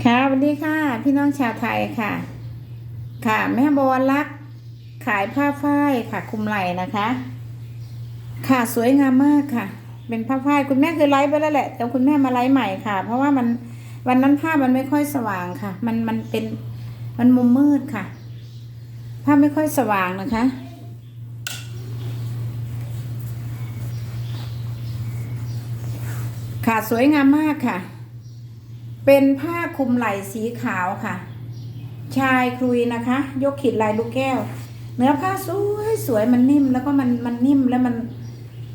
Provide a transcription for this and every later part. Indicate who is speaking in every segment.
Speaker 1: ค่ะสวัสดีค่ะ พี่น้องชาวไทยค่ะ ค่ะ แม่บวรรัก ขายผ้าฝ้ายค่ะ คุมไหล่นะคะ ค่ะสวยงามมากค่ะ เป็นผ้าฝ้ายคุณแม่คือไลฟ์ไปแล้วแหละ แต่คุณแม่มาไลฟ์ใหม่ค่ะ เพราะว่ามันวันนั้นภาพมันไม่ค่อยสว่างค่ะ มันมันเป็นมันมุมมืดค่ะ ภาพไม่ค่อยสว่างนะคะ ค่ะสวยงามมากค่ะ เป็นผ้าคลุมไหล่สีขาวค่ะ ชายคลุยนะคะ ยกขีดลายลูกแก้ว เนื้อผ้าสวยสวยมันนิ่มแล้วก็มันมันนิ่มแล้วมัน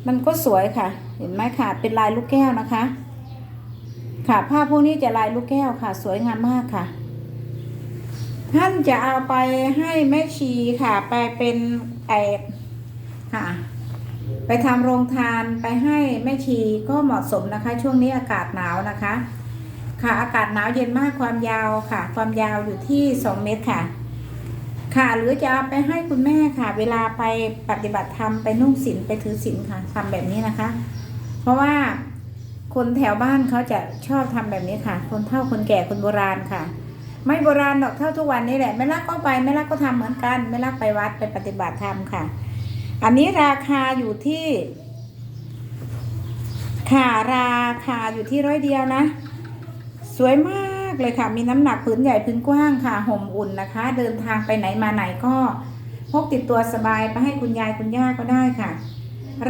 Speaker 1: มันก็สวยค่ะ เห็นไหมค่ะเป็นลายลูกแก้วนะคะ ค่ะผ้าพวกนี้จะลายลูกแก้วค่ะ สวยงามมากค่ะ ท่านจะเอาไปให้แม่ชีค่ะ ไปเป็นไอค่ะ ไปทำโรงทานไปให้แม่ชีก็เหมาะสมนะคะ ช่วงนี้อากาศหนาวนะคะ ค่ะอากาศหนาวเย็นมากความยาวค่ะ ความยาวอยู่ที่ 2 เมตรค่ะ ค่ะหรือจะเอาไปให้คุณแม่ค่ะ เวลาไปปฏิบัติธรรมไปนุ่งศีลไปถือศีลค่ะทำแบบนี้นะคะ เพราะว่าคนแถวบ้านเขาจะชอบทำแบบนี้ค่ะ คนเฒ่าคนแก่คนโบราณค่ะ ไม่โบราณหรอกเท่าทุกวันนี้แหละไม่รักก็ไปไม่รักก็ทำเหมือนกันไม่รักไปวัดไปปฏิบัติธรรมค่ะ อันนี้ราคาอยู่ที่ค่ะราคาอยู่ที่ร้อยเดียวนะ สวยมากเลยค่ะ มีน้ำหนักผืนใหญ่ผืนกว้างค่ะ ห่มอุ่นนะคะ เดินทางไปไหนมาไหนก็พกติดตัวสบายไปให้คุณยายคุณย่าก็ได้ค่ะ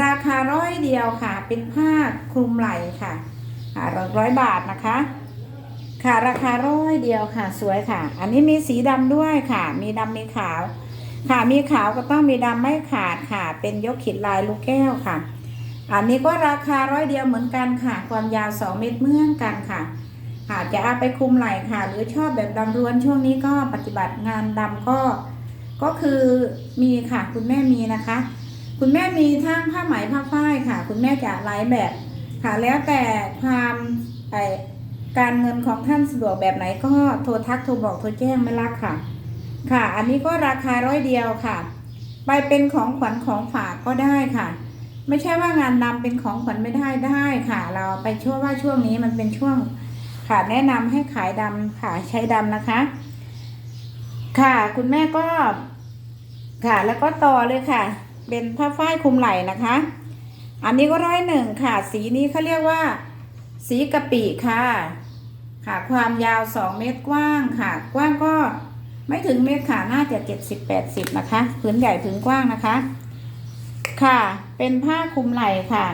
Speaker 1: ราคาร้อยเดียวค่ะ เป็นผ้าคลุมไหล่ค่ะร้อยบาทนะคะ ค่ะราคาร้อยเดียวค่ะ สวยค่ะ อันนี้มีสีดำด้วยค่ะ มีดำมีขาว ค่ะมีขาวก็ต้องมีดำไม่ขาดค่ะ เป็นยกขีดลายลูกแก้วค่ะ อันนี้ก็ราคาร้อยเดียวเหมือนกันค่ะ ความยาวสองเมตรเหมือนกันค่ะ ค่ะจะเอาไปคุมไหล่ค่ะ หรือชอบแบบดำร้วนช่วงนี้ก็ปฏิบัติงานดำก็ ก็คือมีค่ะคุณแม่มีนะคะ คุณแม่มีทั้งผ้าไหมผ้าฝ้ายค่ะ คุณแม่จะไลฟ์แบบค่ะแล้วแต่ความไอการเงินของท่านสะดวกแบบไหนก็โทรทักโทรบอกโทรแจ้งไม่รักค่ะ ค่ะ อันนี้ก็ราคาร้อยเดียวค่ะ ไปเป็นของขวัญของฝากก็ได้ค่ะ ไม่ใช่ว่างานดำเป็นของขวัญไม่ได้ได้ค่ะ เราไปช่วงว่าช่วงนี้มันเป็นช่วง ค่ะแนะนำให้ขายดำค่ะใช้ดำนะคะ ค่ะคุณแม่ก็ ค่ะ แล้วก็ต่อเลยค่ะ เป็นผ้าฝ้ายคลุมไหล่นะคะ อันนี้ก็ร้อยหนึ่งค่ะ สีนี้เขาเรียกว่า สีกะปิค่ะ ค่ะ ความยาวสองเมตรกว้างค่ะ กว้างก็ไม่ถึงเมตรค่ะน่าจะเจ็ดสิบแปดสิบนะคะผืนใหญ่ผืนกว้างนะคะ ค่ะ เป็นผ้าคลุมไหล่ค่ะ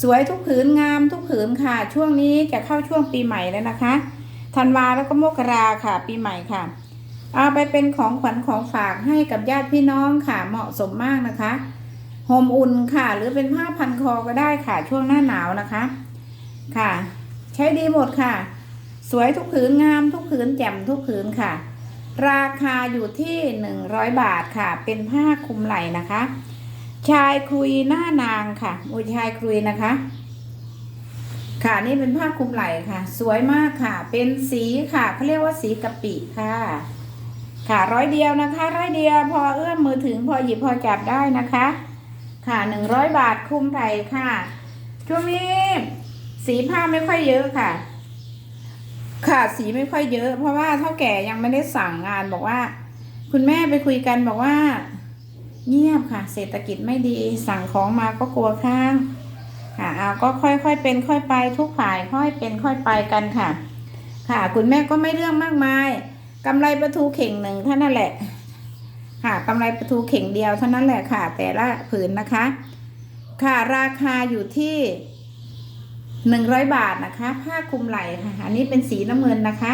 Speaker 1: สวยทุกผืนงามทุกผืนค่ะ ช่วงนี้จะเข้าช่วงปีใหม่แล้วนะคะธันวาแล้วก็มกราค่ะ ปีใหม่ค่ะ เอาไปเป็นของขวัญของฝากให้กับญาติพี่น้องค่ะเหมาะสมมากนะคะห่มอุ่นค่ะ หรือเป็นผ้าพันคอก็ได้ค่ะ ช่วงหน้าหนาวนะคะ ค่ะ ใช้ดีหมดค่ะ สวยทุกผืนงามทุกผืนแจ่มทุกผืนค่ะ ราคาอยู่ที่หนึ่งร้อยบาทค่ะ เป็นผ้าคลุมไหล่นะคะ ชายคลุยหน้านางค่ะอุยชายคลุยนะคะ ค่ะนี่เป็นผ้าคลุมไหล่ค่ะ สวยมากค่ะ เป็นสีค่ะเขาเรียกว่าสีกะปิค่ะ ค่ะร้อยเดียวนะคะ ร้อยเดียวพอเอื้อมมือถึงพอหยิบพอจับได้นะคะ ค่ะหนึ่งร้อยบาทคลุมไหล่ค่ะช่วงนี้สีผ้าไม่ค่อยเยอะค่ะ ค่ะสีไม่ค่อยเยอะ เพราะว่าเท่าแก่ยังไม่ได้สั่งงานบอกว่า คุณแม่ไปคุยกันบอกว่า เงียบค่ะ เศรษฐกิจไม่ดีสั่งของมาก็กลัวข้างค่ะเอาก็ค่อยๆเป็นค่อยไปทุกฝ่ายค่อยเป็นค่อยไปกันค่ะ ค่ะ คุณแม่ก็ไม่เรื่องมากมายกำไรประทูเข่งหนึ่งเท่านั้นแหละ ค่ะกำไรประทูเข่งเดียวเท่านั้นแหละค่ะ แต่ละผืนนะคะ ค่ะราคาอยู่ที่หนึ่งร้อยบาทนะคะ ผ้าคลุมไหล่ค่ะ อันนี้เป็นสีน้ำเงินนะคะ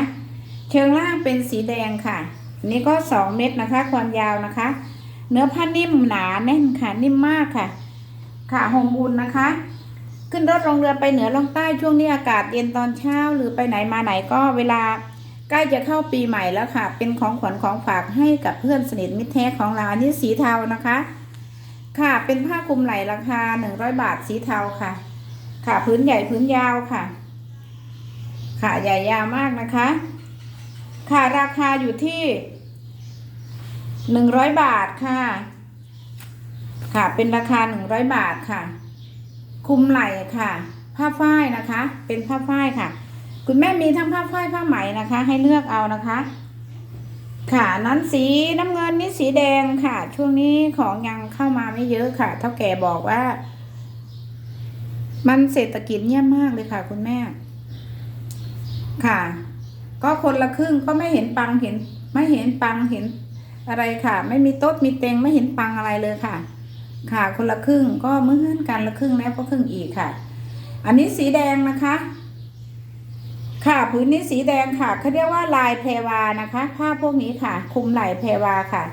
Speaker 1: เชิงล่างเป็นสีแดงค่ะนนี้ก็สองเม็ดนะคะ ความยาวนะคะ เนื้อผ้านิ่มหนาแน่นค่ะนิ่มมากค่ะ ค่ะห่มอุ่นนะคะ ขึ้นรถลงเรือไปเหนือลงใต้ช่วงนี้อากาศเย็นตอนเช้า หรือไปไหนมาไหนก็เวลาใกล้จะเข้าปีใหม่แล้วค่ะ เป็นของขวัญของฝากให้กับเพื่อนสนิทมิตรแท้ของเราอันนี้สีเทานะคะ ค่ะเป็นผ้าคลุมไหล่ราคาหนึ่งร้อยบาทสีเทาค่ะ ค่ะพื้นใหญ่พื้นยาวค่ะ ค่ะใหญ่ยาวมากนะคะ ค่ะราคาอยู่ที่ หนึ่งร้อยบาทค่ะ ค่ะ เป็นราคาหนึ่งร้อยบาทค่ะ คุมไหล่ค่ะ ผ้าฝ้ายนะคะ เป็นผ้าฝ้ายค่ะ คุณแม่มีทั้งผ้าฝ้ายผ้าไหมนะคะ ให้เลือกเอานะคะ ค่ะนั้นสีน้ำเงินนี่สีแดงค่ะ ช่วงนี้ของยังเข้ามาไม่เยอะค่ะ เท่าแก่บอกว่า มันเศรษฐกิจเงียบมากเลยค่ะ คุณแม่ ค่ะ ก็คนละครึ่งก็ไม่เห็นปังเห็น ไม่เห็นปังเห็น อะไรค่ะ ไม่มีโต๊ดมีเต็งไม่เห็นปังอะไรเลยค่ะ ค่ะคนละครึ่งก็เหมือนกันละครึ่งแล้วก็ครึ่งอีกค่ะ อันนี้สีแดงนะคะ ค่ะพื้นนี้สีแดงค่ะเขาเรียกว่าลายเพรวานะคะ ผ้าพวกนี้ค่ะ คุมไหล่เพรวาค่ะ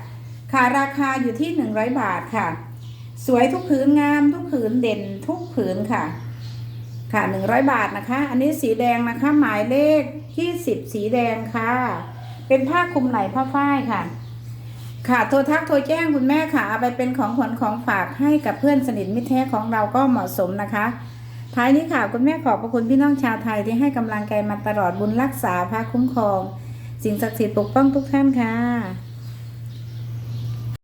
Speaker 1: ค่ะราคาอยู่ที่หนึ่งร้อยบาทค่ะ สวยทุกผืนงามทุกผืนเด่นทุกผืนค่ะค่ะหนึ่งร้อยบาทนะคะ อันนี้สีแดงนะคะ หมายเลขยี่สิบสีแดงค่ะ เป็นผ้าคลุมไหล่ผ้าฝ้ายค่ะ ค่ะโทรทักโทรแจ้งคุณแม่ค่ะเอาไปเป็นของขวัญของฝากให้กับเพื่อนสนิทมิตรแท้ของเราก็เหมาะสมนะคะ ท้ายนี้ค่ะคุณแม่ขอบพระคุณพี่น้องชาวไทยที่ให้กำลังใจมาตลอดบุญรักษาพระคุ้มครอง สิ่งศักดิ์สิทธิ์ปกป้องทุกท่านค่ะ